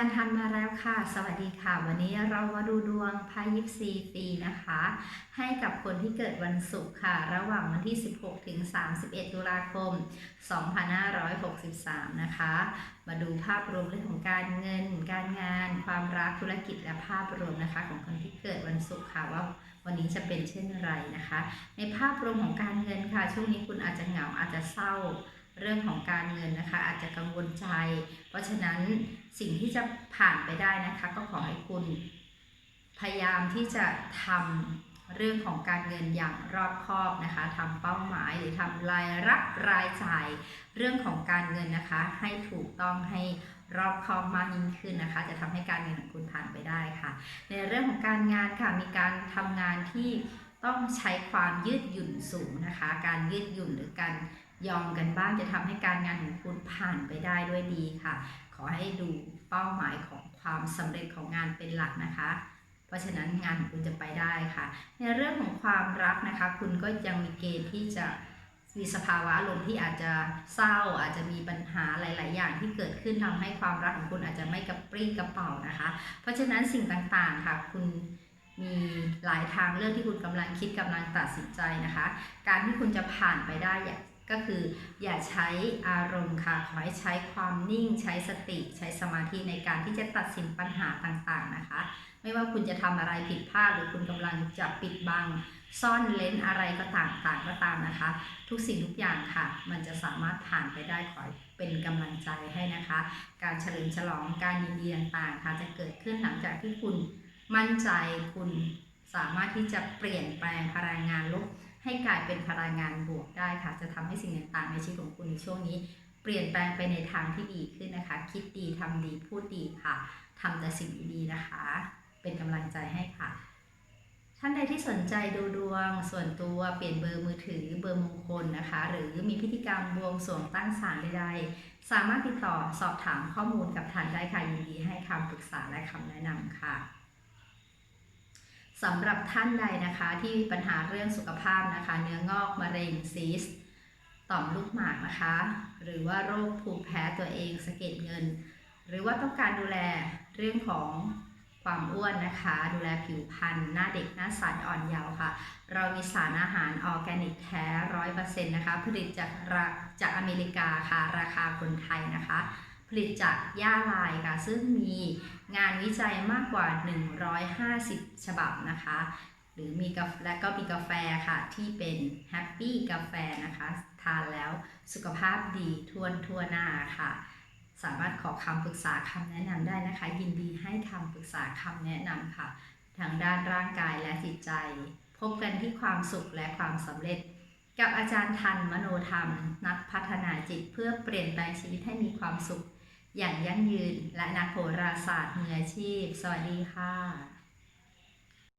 ารย์ทันมาแล้วค่ะ สวัสดีค่ะ วันนี้เรามาดูดวงพายิปซีฟีนะคะ ให้กับคนที่เกิดวันศุกร์ค่ะ ระหว่างวันที่ 16 ถึง 31 ตุลาคม 2563 นะคะ มาดูภาพรวมเรื่องของการเงิน การงาน ความรักธุรกิจและภาพรวมนะคะ ของคนที่เกิดวันศุกร์ค่ะว่าวันนี้จะเป็นเช่นไรนะคะ ในภาพรวมของการเงินค่ะ ช่วงนี้คุณอาจจะเหงาอาจจะเศร้า เรื่องของการเงินนะคะ อาจจะกังวลใจ เพราะฉะนั้นสิ่งที่จะผ่านไปได้นะคะ ก็ขอให้คุณ พยายามที่จะทำเรื่องของการเงินอย่างรอบคอบนะคะทำเป้าหมายหรือทำรายรับรายจ่ายเรื่องของการเงินนะคะ ให้ถูกต้องให้รอบคอบมากยิ่งขึ้นนะคะ จะทำให้การเงินของคุณผ่านไปได้ค่ะ ในเรื่องของการงานค่ะมีการทำงานที่ต้องใช้ความยืดหยุ่นสูงนะคะ การยืดหยุ่นหรือการ ยอมกันบ้างจะทำให้การงานของคุณผ่านไปได้ด้วยดีค่ะ ขอให้ดูเป้าหมายของความสำเร็จของงานเป็นหลักนะคะ เพราะฉะนั้นงานของคุณจะไปได้ค่ะ ในเรื่องของความรักนะคะ คุณก็ยังมีเกณฑ์ที่จะมีสภาวะอารมณ์ที่อาจจะเศร้าอาจจะมีปัญหาหลาย ๆ อย่างที่เกิดขึ้นทำให้ความรักของคุณอาจจะไม่กระปรี้กระเป๋านะคะ เพราะฉะนั้นสิ่งต่าง ๆ ค่ะ คุณมีหลายทางเลือกที่คุณกำลังคิดกำลังตัดสินใจนะคะ การที่คุณจะผ่านไปได้อย่าก ก็คืออย่าใช้อารมณ์ค่ะ ขอให้ใช้ความนิ่ง ใช้สติ ใช้สมาธิในการที่จะตัดสินปัญหาต่างๆนะคะ ไม่ว่าคุณจะทำอะไรผิดพลาดหรือคุณกำลังจะปิดบัง ซ่อนเลนอะไรก็ต่างๆก็ตามนะคะ ทุกสิ่งทุกอย่างค่ะ มันจะสามารถผ่านไปได้ขอเป็นกำลังใจให้นะคะ การเฉลิมฉลองการยินดีต่างๆค่ะจะเกิดขึ้นหลังจากที่คุณมั่นใจคุณสามารถที่จะเปลี่ยนแปลงพลังง ให้กลายเป็นพลังงานบวกได้ค่ะ จะทำให้สิ่งต่างๆในชีวิตของคุณในช่วงนี้ เปลี่ยนแปลงไปในทางที่ดีขึ้นนะคะ คิดดีทำดีพูดดีค่ะทำแต่สิ่งดีๆนะคะ เป็นกำลังใจให้ค่ะ ท่านใดที่สนใจดูดวง ส่วนตัวเปลี่ยนเบอร์มือถือเบอร์มงคลนะคะ หรือมีพิธีกรรมบวงสรวงตั้งศาลใดๆสามารถติดต่อสอบถามข้อมูลกับทานได้ค่ะยินดีให้คำปรึกษาและคำแนะนำค่ะ สำหรับท่านใดนะคะที่มีปัญหาเรื่องสุขภาพนะคะ เนื้องอกมะเร็งซีสต่อมลูกหมากนะคะ หรือว่าโรคภูมิแพ้ตัวเองสะเก็ดเงิน หรือว่าต้องการดูแลเรื่องของความอ้วนนะคะ ดูแลผิวพรรณหน้าเด็กหน้าใสอ่อนเยาว์ค่ะ เรามีสารอาหารออร์แกนิกแท้ร้อยเปอร์เซ็นต์นะคะ ผลิตจากจากอเมริกาค่ะ ราคาคนไทยนะคะ ผลิตจากย่าลายค่ะ ซึ่งมีงานวิจัยมากกว่า 150 ฉบับนะคะ หรือมีกาแฟและก็มีกาแฟค่ะ ที่เป็นแฮปปี้กาแฟนะคะ ทานแล้วสุขภาพดีทั่วทั่วหน้าค่ะ สามารถขอคำปรึกษาคำแนะนำได้นะคะ ยินดีให้คำปรึกษาคำแนะนำค่ะ ทางด้านร่างกายและจิตใจ พบกันที่ความสุขและความสำเร็จกับอาจารย์ทันมโนธรรม นักพัฒนาจิตเพื่อเปลี่ยนแปลงชีวิตให้มีความสุข อย่างยั่งยืนและนักโหราศาสตร์มืออาชีพ สวัสดีค่ะ